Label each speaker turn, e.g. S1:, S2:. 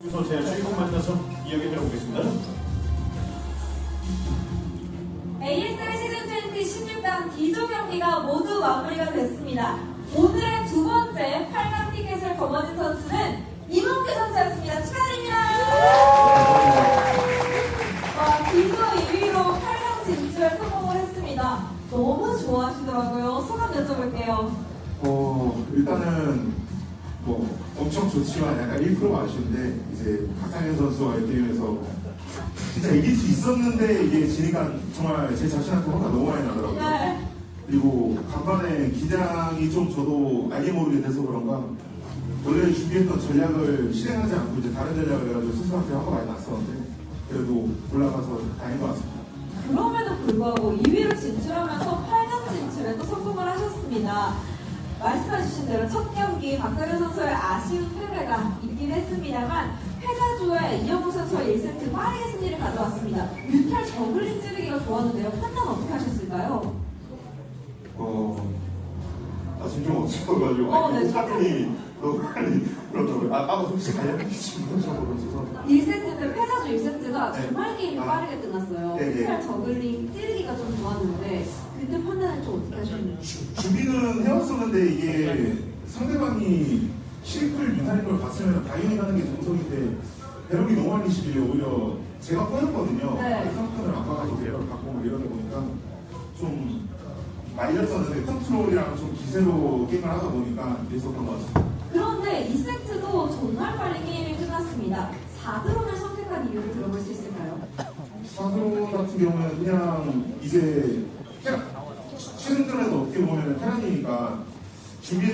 S1: 여기서 제 주인공 만나서 이야기 들어보겠습니다.
S2: ASL 시즌 20 16강 D조 경기가 모두 마무리가 됐습니다. 오늘의 두 번째 8강 티켓을 거머쥔 선수는 이몽규 선수였습니다. 축하드립니다. 와, D조 2위로 8강 진출에 성공을 했습니다. 너무 좋아하시더라고요. 소감 여쭤볼게요.
S3: 어, 일단은 뭐 엄청 좋지만 약간 1%가 아쉬운데 이제 박상현 선수와의 게임에서 진짜 이길 수 있었는데 이게 지니까 정말 제 자신한테 화가 너무 많이 나더라고요.
S2: 네.
S3: 그리고 간만에 기장이 좀 저도 알게 모르게 돼서 그런가 원래 준비했던 전략을 실행하지 않고 이제 다른 전략을 해가지고 스스로한테 화가 많이 났었는데 그래도 올라가서 다행인 것 같습니다.
S2: 그럼에도 불구하고 2위로 진출하면서 8강 진출에 또 성공을 하셨습니다. 말씀해주신 대로 첫 경기 박상현 선수의 아쉬운 패배가 있긴 했습니다만 패자조의 이영우 선수와 1세트 빠르게 승리를 가져왔습니다. 뮤탈 저글링 찌르기가 좋았는데요. 판단 어떻게 하셨을까요?
S3: 어, 아, 지금 좀 어쩌고가지고.
S2: 어, 네,
S3: 사진이 너무 많이 그렇더라고요. 아, 아, 혹시 가야겠지. 못하셔서 죄송합니다.
S2: 1세트 때 패자조 1세트가
S3: 네.
S2: 정말 게임이
S3: 아.
S2: 빠르게 끝났어요.
S3: 네, 네.
S2: 뮤탈 저글링 찌르기가 좀 좋았는데 그때 판단을 좀 어떻게 하셨나요?
S3: 해왔었는데 이게 상대방이 실플 유탄인 걸 봤으면 당연히 가는 게 정석인데 배럭이 너무 많이 시길래 오히려 제가 꼬였거든요.
S2: 네.
S3: 상판을 아까가지고 배럭 갖고 막 이러다 보니까 좀 말렸었는데 컨트롤이랑 좀 기세로 게임을 하다 보니까 있었던 것 같습니다.
S2: 그런데 2세트도 정말 빨리 게임이 끝났습니다. 4드론을 선택한 이유를 들어볼 수 있을까요?
S3: 사드론 같은 경우는 그냥 이제 테라, 최근 들에도 어떻게 보면 테란이니까 준비